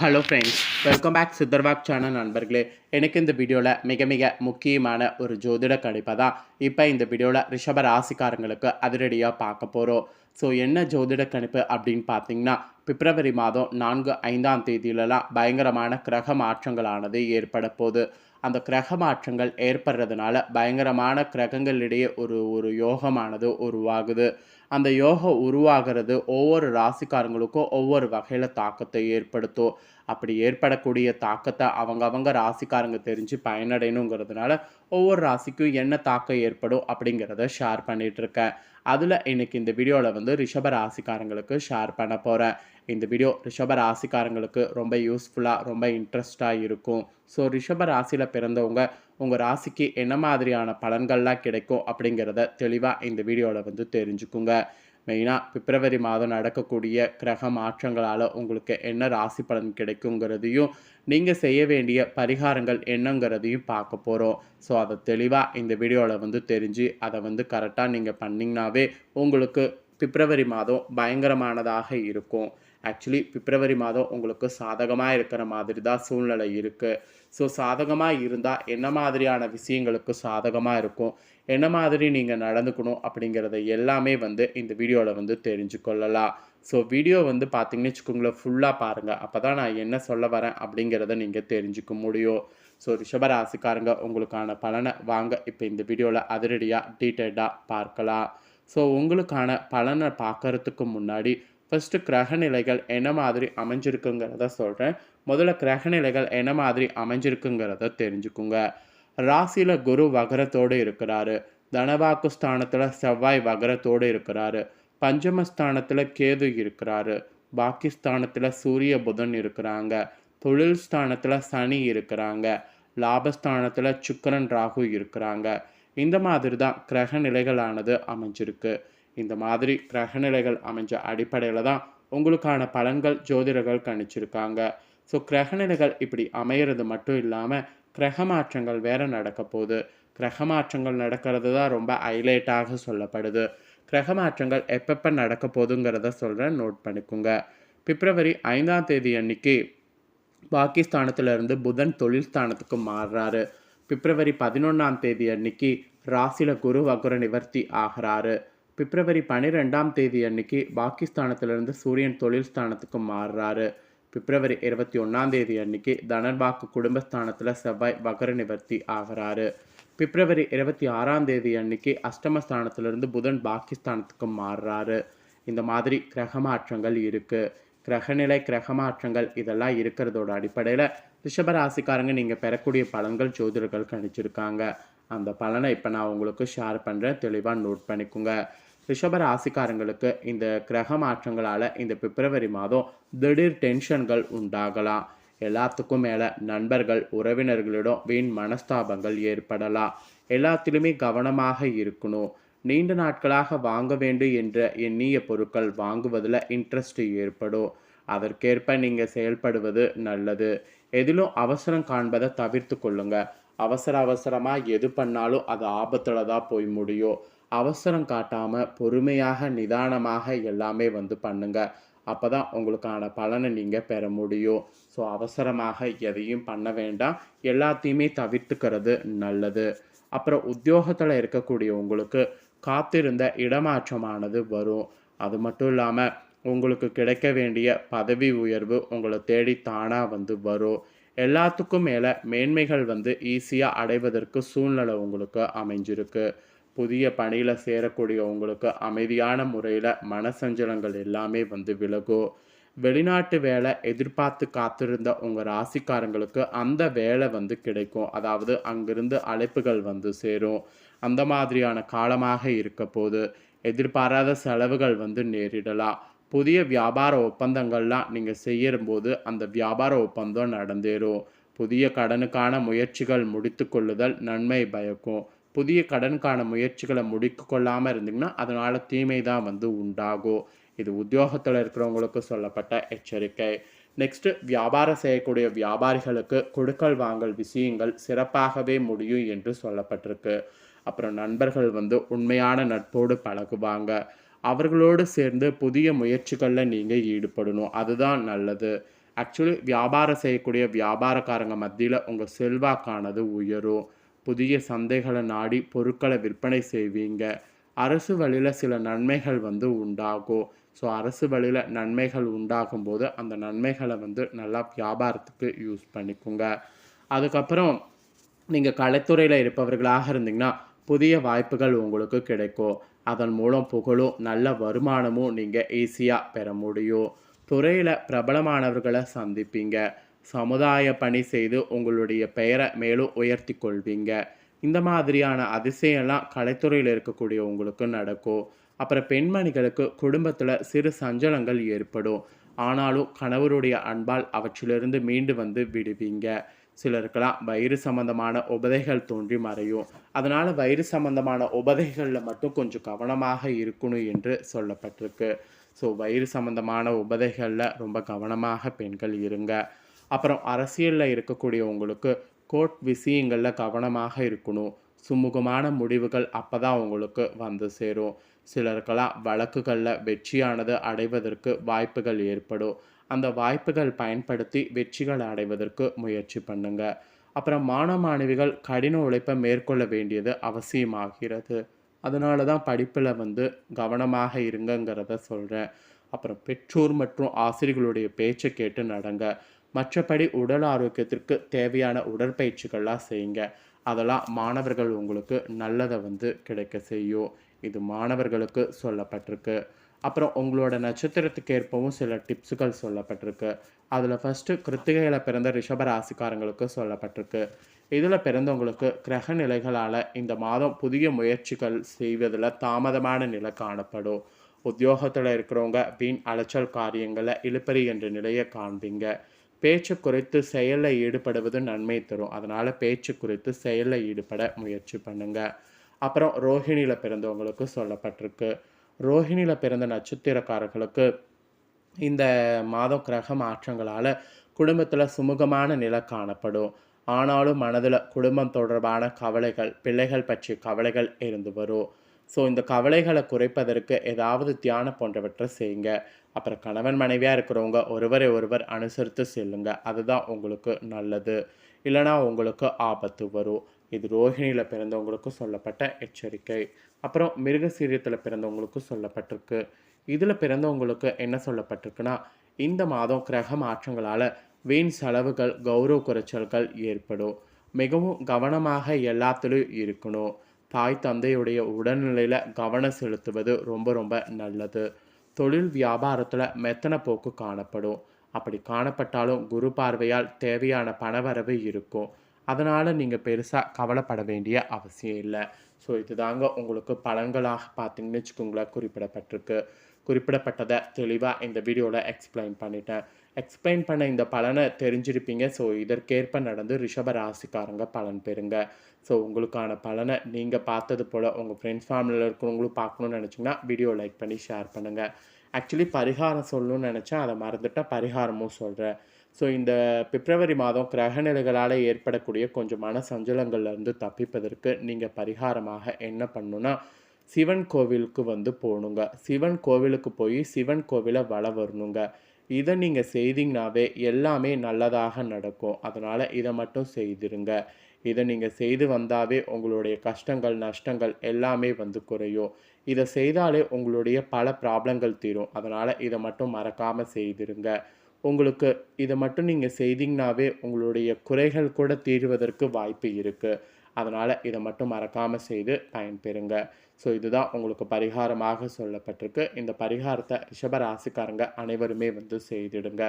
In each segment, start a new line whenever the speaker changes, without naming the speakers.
Hello friends welcome back சித்தர்வாக் channel நண்பர்களே. எனக்கு இந்த வீடியோவில் மிக மிக முக்கியமான ஒரு ஜோதிட கணிப்பை தான். இப்போ இந்த வீடியோவில் ரிஷப ராசிக்காரங்களுக்கு அதிரடியாக பார்க்க போகிறோம் ஸோ என்ன ஜோதிட கணிப்பு அப்படின்னு பார்த்தீங்கன்னா பிப்ரவரி மாதம் நான்கு ஐந்தாம் தேதியிலலாம் பயங்கரமான கிரக மாற்றங்களானது ஏற்பட போகுது. அந்த கிரக மாற்றங்கள் ஏற்படுறதுனால பயங்கரமான கிரகங்களிடையே ஒரு ஒரு யோகமானது உருவாகுது. அந்த யோகம் உருவாகிறது ஒவ்வொரு ராசிக்காரங்களுக்கும் ஒவ்வொரு வகையில் தாக்கத்தை ஏற்படுத்தும். அப்படி ஏற்படக்கூடிய தாக்கத்தை அவங்க அவங்க ராசிக்காரங்க தெரிஞ்சு பயனடையணுங்கிறதுனால ஒவ்வொரு ராசிக்கும் என்ன தாக்கம் ஏற்படும் அப்படிங்கிறத ஷேர் பண்ணிகிட்ருக்கேன் அதில் இன்றைக்கி இந்த வீடியோவில் வந்து ரிஷப ராசிக்காரங்களுக்கு ஷேர் பண்ண போகிறேன் இந்த வீடியோ ரிஷப ராசிக்காரங்களுக்கு ரொம்ப யூஸ்ஃபுல்லாக ரொம்ப இன்ட்ரெஸ்டாக இருக்கும். ஸோ ரிஷப ராசியில் பிறந்தவங்க உங்கள் ராசிக்கு என்ன மாதிரியான பலன்கள்லாம் கிடைக்கும் அப்படிங்கிறத தெளிவாக இந்த வீடியோவில் வந்து தெரிஞ்சுக்குங்க. மெயினாக பிப்ரவரி மாதம் நடக்கக்கூடிய கிரக மாற்றங்களால் உங்களுக்கு என்ன ராசி பலன் கிடைக்குங்கிறதையும் நீங்கள் செய்ய வேண்டிய பரிகாரங்கள் என்னங்கிறதையும் பார்க்க போகிறோம் ஸோ அதை தெளிவாக இந்த வீடியோவில் வந்து தெரிஞ்சு அதை வந்து கரெக்டாக நீங்கள் பண்ணிங்கனாவே உங்களுக்கு பிப்ரவரி மாதம் பயங்கரமானதாக இருக்கும். ஆக்சுவலி பிப்ரவரி மாதம் உங்களுக்கு சாதகமாக இருக்கிற மாதிரி தான் சூழ்நிலை இருக்குது ஸோ சாதகமாக இருந்தால் என்ன மாதிரியான விஷயங்களுக்கு சாதகமாக இருக்கும்? என்ன மாதிரி நீங்கள் நடந்துக்கணும் அப்படிங்கிறத எல்லாமே வந்து இந்த வீடியோவில் வந்து தெரிஞ்சு கொள்ளலாம் ஸோ வீடியோ வந்து பார்த்தீங்கன்னு வச்சுக்கோங்களேன் ஃபுல்லாக பாருங்கள் அப்போ தான் நான் என்ன சொல்ல வரேன் அப்படிங்கிறத நீங்கள் தெரிஞ்சுக்க முடியும். ஸோ ரிஷபராசிக்காரங்க உங்களுக்கான பலனை வாங்க. இப்போ இந்த வீடியோவில் அதிரடியாக டீட்டெயில்டாக பார்க்கலாம். ஸோ உங்களுக்கான பலனை பார்க்கறதுக்கு முன்னாடி ஃபஸ்ட்டு கிரகநிலைகள் என்ன மாதிரி அமைஞ்சிருக்குங்கிறத சொல்கிறேன் முதல்ல கிரகநிலைகள் என்ன மாதிரி அமைஞ்சிருக்குங்கிறத தெரிஞ்சுக்குங்க. ராசியில் குரு வகரத்தோடு இருக்கிறாரு. தனவாக்கு ஸ்தானத்தில் செவ்வாய் வகரத்தோடு இருக்கிறாரு. பஞ்சமஸ்தானத்தில் கேது இருக்கிறாரு. பாக்கிஸ்தானத்தில் சூரிய புதன் இருக்கிறாங்க. தொழில் ஸ்தானத்தில் சனி இருக்கிறாங்க. லாபஸ்தானத்தில் சுக்கரன் ராகு இருக்கிறாங்க. இந்த மாதிரி தான் கிரக நிலைகளானது அமைஞ்சிருக்கு. இந்த மாதிரி கிரகநிலைகள் அமைஞ்ச அடிப்படையில் தான் உங்களுக்கான பலன்கள் ஜோதிடர்கள் கணிச்சிருக்காங்க. ஸோ கிரகநிலைகள் இப்படி அமையிறது மட்டும் இல்லாமல் கிரக மாற்றங்கள் வேற நடக்க போகுது. கிரக மாற்றங்கள் நடக்கிறது தான் ரொம்ப ஹைலைட்டாக சொல்லப்படுது. கிரக மாற்றங்கள் எப்பப்போ நடக்க போகுதுங்கிறத சொல்கிறேன் நோட் பண்ணிக்கோங்க. பிப்ரவரி ஐந்தாம் தேதி அன்னைக்கு பாகிஸ்தானத்திலிருந்து புதன் தொழில் ஸ்தானத்துக்கு மாறுறாரு. பிப்ரவரி பதினொன்றாம் தேதி அன்னைக்கு ராசியில் குரு வகுர நிவர்த்தி ஆகிறாரு. பிப்ரவரி பன்னிரெண்டாம் தேதி அன்னைக்கு பாகிஸ்தானத்திலிருந்து சூரியன் தொழில் ஸ்தானத்துக்கு மாறுறாரு. பிப்ரவரி இருபத்தி ஒன்றாம் தேதி அன்னைக்கு தனர்பாக்கு குடும்பஸ்தானத்தில் செவ்வாய் வகர நிவர்த்தி ஆகிறாரு. பிப்ரவரி இருபத்தி ஆறாம் தேதி அன்னைக்கு அஷ்டமஸ்தானத்திலிருந்து புதன் பாகிஸ்தானத்துக்கு மாறுறாரு. இந்த மாதிரி கிரக மாற்றங்கள் இருக்குது கிரகநிலை கிரக மாற்றங்கள் இதெல்லாம் இருக்கிறதோட அடிப்படையில் ரிஷபராசிக்காரங்க நீங்கள் பெறக்கூடிய பலன்கள் ஜோதிடர்கள் கணிச்சிருக்காங்க. அந்த பலனை இப்போ நான் உங்களுக்கு ஷேர் பண்ணுறேன் தெளிவாக நோட் பண்ணிக்கோங்க. ரிஷபராசிக்காரங்களுக்கு இந்த கிரக மாற்றங்களால் இந்த பிப்ரவரி மாதம் திடீர் டென்ஷன்கள் உண்டாகலாம். எல்லாத்துக்கும் மேலே நண்பர்கள் உறவினர்களிடம் வீண் மனஸ்தாபங்கள் ஏற்படலாம். எல்லாத்திலுமே கவனமாக இருக்கணும். நீண்ட நாட்களாக வாங்க வேண்டும் என்ற எண்ணிய பொருட்கள் வாங்குவதில் இன்ட்ரெஸ்ட் ஏற்படும். அதற்கேற்ப நீங்கள் செயல்படுவது நல்லது. எதிலும் அவசரம் காண்பதை தவிர்த்து கொள்ளுங்கள் அவசர அவசரமாக எது பண்ணாலும் அது ஆபத்தில் தான் போய் முடியும். அவசரம் காட்டாமல் பொறுமையாக நிதானமாக எல்லாமே வந்து பண்ணுங்க. அப்போ தான் உங்களுக்கான பலனை நீங்கள் பெற முடியும். ஸோ அவசரமாக எதையும் பண்ண வேண்டாம். எல்லாத்தையுமே தவிர்த்துக்கிறது நல்லது. அப்புறம் உத்தியோகத்தில் இருக்கக்கூடிய உங்களுக்கு காத்திருந்த இடமாற்றமானது வரும். அது மட்டும் இல்லாமல் உங்களுக்கு கிடைக்க வேண்டிய பதவி உயர்வு உங்களை தேடி தானாக வந்து வரும். எல்லாத்துக்கும் மேலே மேன்மைகள் வந்து ஈஸியாக அடைவதற்கு சூழ்நிலை உங்களுக்கு அமைஞ்சிருக்கு. புதிய பணியில் சேரக்கூடிய உங்களுக்கு அமைதியான முறையில் மனசஞ்சலங்கள் எல்லாமே வந்து விலகும். வெளிநாட்டு வேலை எதிர்பார்த்து காத்திருந்த உங்கள் ராசிக்காரங்களுக்கு அந்த வேலை வந்து கிடைக்கும். அதாவது அங்கிருந்து அழைப்புகள் வந்து சேரும். அந்த மாதிரியான காலமாக இருக்க போது எதிர்பாராத செலவுகள் வந்து நேரிடலாம். புதிய வியாபார ஒப்பந்தங்கள்லாம் நீங்கள் செய்யும்போது அந்த வியாபார ஒப்பந்தம் நடந்தேறும். புதிய கடனுக்கான முயற்சிகள் முடித்து கொள்ளுதல் நன்மை பயக்கும். புதிய கடனுக்கான முயற்சிகளை முடிக்க கொள்ளாமல் இருந்தீங்கன்னா அதனால் தீமை தான் வந்து உண்டாகும் இது உத்தியோகத்தில் இருக்கிறவங்களுக்கு சொல்லப்பட்ட எச்சரிக்கை. நெக்ஸ்ட்டு வியாபாரம் செய்யக்கூடிய வியாபாரிகளுக்கு கொடுக்கல் வாங்கல் விஷயங்கள் சிறப்பாகவே முடியும் என்று சொல்லப்பட்டிருக்கு. அப்புறம் நண்பர்கள் வந்து உண்மையான நட்போடு பழகுவாங்க. அவர்களோடு சேர்ந்து புதிய முயற்சிகளில் நீங்கள் ஈடுபடணும். அதுதான் நல்லது. ஆக்சுவலி வியாபாரம் செய்யக்கூடிய வியாபாரக்காரங்க மத்தியில் உங்கள் செல்வாக்கானது உயரும். புதிய சந்தைகளை நாடி பொருட்களை விற்பனை செய்வீங்க. அரசு வழியில் சில நன்மைகள் வந்து உண்டாகும். ஸோ அரசு வழியில் நன்மைகள் உண்டாகும் போது அந்த நன்மைகளை வந்து நல்லா வியாபாரத்துக்கு யூஸ் பண்ணிக்கோங்க. அதுக்கப்புறம் நீங்கள் கலைத்துறையில் இருப்பவர்களாக இருந்தீங்கன்னா புதிய வாய்ப்புகள் உங்களுக்கு கிடைக்கும். அதன் மூலம் புகழும் நல்ல வருமானமும் நீங்கள் ஈஸியாக பெற முடியும். துறையில் பிரபலமானவர்களை சந்திப்பீங்க. சமுதாய பணி செய்து உங்களுடைய பெயரை மேலும் உயர்த்தி கொள்வீங்க. இந்த மாதிரியான அதிசயம்லாம் கலைத்துறையில் இருக்கக்கூடிய உங்களுக்கு நடக்கும். அப்புறம் பெண்மணிகளுக்கு குடும்பத்தில் சிறு சஞ்சலங்கள் ஏற்படும். ஆனாலும் கணவருடைய அன்பால் அவற்றிலிருந்து மீண்டு வந்து விடுவீங்க. சிலருக்கெல்லாம் வயிறு சம்பந்தமான உபதைகள் தோன்றி மறையும். அதனால் வயிறு சம்பந்தமான உபதைகளில் மட்டும் கொஞ்சம் கவனமாக இருக்கணும் என்று சொல்லப்பட்டிருக்கு. ஸோ வயிறு சம்பந்தமான உபதைகளில் ரொம்ப கவனமாக பெண்கள் இருங்க. அப்புறம் அரசியலில் இருக்கக்கூடியவங்களுக்கு கோர்ட் விஷயங்களில் கவனமாக இருக்கணும். சுமூகமான முடிவுகள் அப்போ தான் உங்களுக்கு வந்து சேரும். சிலருக்கெல்லாம் வழக்குகளில் வெற்றியானது அடைவதற்கு வாய்ப்புகள் ஏற்படும். அந்த வாய்ப்புகள் பயன்படுத்தி வெற்றிகள் அடைவதற்கு முயற்சி பண்ணுங்க. அப்புறம் மாணவ மாணவிகள் கடின உழைப்பை மேற்கொள்ள வேண்டியது அவசியமாகிறது. அதனால தான் படிப்பில் வந்து கவனமாக இருங்கங்கிறத சொல்கிறேன் அப்புறம் பெற்றோர் மற்றும் ஆசிரியர்களுடைய பேச்சை கேட்டு நடங்க. மற்றபடி உடல் ஆரோக்கியத்திற்கு தேவையான உடற்பயிற்சிகள்லாம் செய்யுங்க. அதெல்லாம் மாணவர்கள் உங்களுக்கு நல்லதை வந்து கிடைக்க செய்யும். இது மாணவர்களுக்கு சொல்லப்பட்டிருக்கு. அப்புறம் உங்களோட நட்சத்திரத்துக்கு ஏற்பவும் சில டிப்ஸுகள் சொல்லப்பட்டிருக்கு. அதில் ஃபஸ்ட்டு கிருத்திகையில் பிறந்த ரிஷப ராசிக்காரங்களுக்கு சொல்லப்பட்டிருக்கு. இதில் பிறந்தவங்களுக்கு கிரக நிலைகளால் இந்த மாதம் புதிய முயற்சிகள் செய்வதில் தாமதமான நிலை காணப்படும். உத்தியோகத்தில் இருக்கிறவங்க வீண் அலைச்சல் காரியங்களை இழுப்பறி என்ற நிலையை காண்பீங்க. பேச்சு குறித்து செயலில் ஈடுபடுவது நன்மை தரும். அதனால் பேச்சு குறித்து செயலில் ஈடுபட முயற்சி பண்ணுங்கள் அப்புறம் ரோஹிணியில் பிறந்தவங்களுக்கு சொல்லப்பட்டிருக்கு. ரோஹிணியில் பிறந்த நட்சத்திரக்காரர்களுக்கு இந்த மாதம் கிரக மாற்றங்களால் குடும்பத்தில் சுமூகமான நிலை காணப்படும். ஆனாலும் மனதில் குடும்பம் தொடர்பான கவலைகள் பிள்ளைகள் பற்றிய கவலைகள் இருந்து வரும். ஸோ இந்த கவலைகளை குறைப்பதற்கு ஏதாவது தியானம் போன்றவற்றை செய்யுங்க. அப்புறம் கணவன் மனைவியாக இருக்கிறவங்க ஒருவரை ஒருவர் அனுசரித்து செல்லுங்க. அதுதான் உங்களுக்கு நல்லது. இல்லைனா உங்களுக்கு ஆபத்து வரும். இது ரோஹிணியில் பிறந்தவங்களுக்கு சொல்லப்பட்ட எச்சரிக்கை. அப்புறம் மிருகசீரியத்தில் பிறந்தவங்களுக்கு சொல்லப்பட்டிருக்கு. இதில் பிறந்தவங்களுக்கு என்ன சொல்லப்பட்டிருக்குன்னா இந்த மாதம் கிரக மாற்றங்களால் வீண் செலவுகள் கௌரவ குறைச்சல்கள் ஏற்படும். மிகவும் கவனமாக எல்லாத்துலேயும் இருக்கணும். தாய் தந்தையுடைய உடல்நிலையில் கவனம் செலுத்துவது ரொம்ப ரொம்ப நல்லது. தொழில் வியாபாரத்தில் மெத்தன போக்கு காணப்படும். அப்படி காணப்பட்டாலும் குரு பார்வையால் தேவையான பணவரவு இருக்கும். அதனால் நீங்கள் பெருசாக கவலைப்பட வேண்டிய அவசியம் இல்லை. ஸோ இதுதாங்க உங்களுக்கு பலன்களாக பார்த்தீங்கன்னு வச்சுக்கோங்களேன் குறிப்பிடப்பட்டிருக்கு. குறிப்பிடப்பட்டதை தெளிவாக இந்த வீடியோவில் எக்ஸ்பிளைன் பண்ணிட்டேன். எக்ஸ்பிளைன் பண்ண இந்த பலனை தெரிஞ்சிருப்பீங்க. ஸோ இதற்கேற்ப நடந்து ரிஷப ராசிக்காரங்க பலன் பெறுங்க. ஸோ உங்களுக்கான பலனை நீங்கள் பார்த்தது போல் உங்கள் ஃப்ரெண்ட்ஸ் ஃபேமிலியில் இருக்கிறவங்களும் பார்க்கணுன்னு நினச்சிங்கன்னா வீடியோ லைக் பண்ணி ஷேர் பண்ணுங்கள் ஆக்சுவலி பரிகாரம் சொல்லணும்னு நினச்சேன். அதை மறந்துட்டால் பரிகாரமும் சொல்கிறேன் ஸோ இந்த பிப்ரவரி மாதம் கிரகநிலைகளால் ஏற்படக்கூடிய கொஞ்சம் மன சஞ்சலங்கள்லேருந்து தப்பிப்பதற்கு நீங்கள் பரிகாரமாக என்ன பண்ணுன்னா சிவன் கோவிலுக்கு வந்து போகணுங்க சிவன் கோவிலுக்கு போய் சிவன் கோவிலை வள வரணுங்க. இதை நீங்கள் செய்தீங்கனாவே எல்லாமே நல்லதாக நடக்கும். அதனால் இதை மட்டும் செய்திருங்க. இதை நீங்கள் செய்து வந்தாவே உங்களுடைய கஷ்டங்கள் நஷ்டங்கள் எல்லாமே வந்து குறையும். இதை செய்தாலே உங்களுடைய பல ப்ராப்ளங்கள் தீரும். அதனால் இதை மட்டும் மறக்காமல் செய்திருங்க. உங்களுக்கு இதை மட்டும் நீங்கள் செய்தீங்கனாவே உங்களுடைய குறைகள் கூட தீர்வதற்கு வாய்ப்பு இருக்குது அதனால் இதை மட்டும் மறக்காமல் செய்து பயன்பெறுங்க. ஸோ இதுதான் உங்களுக்கு பரிகாரமாக சொல்லப்பட்டிருக்கு. இந்த பரிகாரத்தை ரிஷபராசிக்காரங்க அனைவருமே வந்து செய்திடுங்க.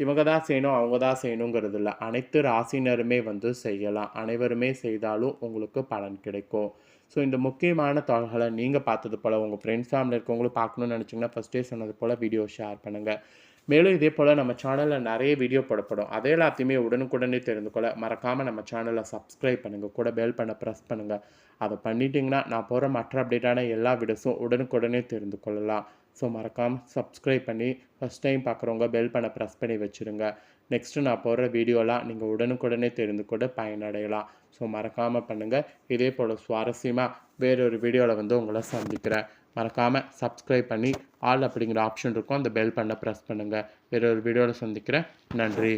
இவங்க தான் செய்யணும் அவங்க தான் செய்யணுங்கிறது இல்லை. அனைத்து ராசினருமே வந்து செய்யலாம். அனைவருமே செய்தாலும் உங்களுக்கு பலன் கிடைக்கும். ஸோ இந்த முக்கியமான தகவலை நீங்கள் பார்த்தது போல் உங்கள் ஃப்ரெண்ட்ஸ் ஃபேமிலி இருக்கவங்களும் பார்க்கணுன்னு நினச்சிங்கன்னா ஃபஸ்ட்டே சொன்னது போல் வீடியோ ஷேர் பண்ணுங்கள் மேலும் இதே போல் நம்ம சேனலில் நிறைய வீடியோ போடப்படும். அதே எல்லாத்தையுமே உடனுக்குடனே தெரிந்து கொள்ள மறக்காமல் நம்ம சேனலை சப்ஸ்கிரைப் பண்ணுங்கள் கூட பெல் பண்ண ப்ரெஸ் பண்ணுங்கள் அதை பண்ணிட்டீங்கன்னா நான் போகிற மற்ற அப்டேட்டான எல்லா வீடியோஸும் உடனுக்குடனே தெரிந்து கொள்ளலாம். ஸோ மறக்காமல் சப்ஸ்கிரைப் பண்ணி ஃபஸ்ட் டைம் பார்க்குறவங்க பெல் பண்ண ப்ரெஸ் பண்ணி வச்சுருங்க. நெக்ஸ்ட்டு நான் போடுற வீடியோலாம் நீங்கள் உடனுக்குடனே தெரிந்து கூட பயனடையலாம். ஸோ மறக்காமல் பண்ணுங்கள் இதே போல் சுவாரஸ்யமாக வேறொரு வீடியோவில் வந்து உங்களை சந்திக்கிறேன். மறக்காமல் சப்ஸ்கிரைப் பண்ணி ஆல் அப்படிங்கிற ஆப்ஷன் இருக்கும். அந்த பெல் பண்ண ப்ரெஸ் பண்ணுங்கள் வேற ஒரு வீடியோவில் சந்திக்கிறேன். நன்றி.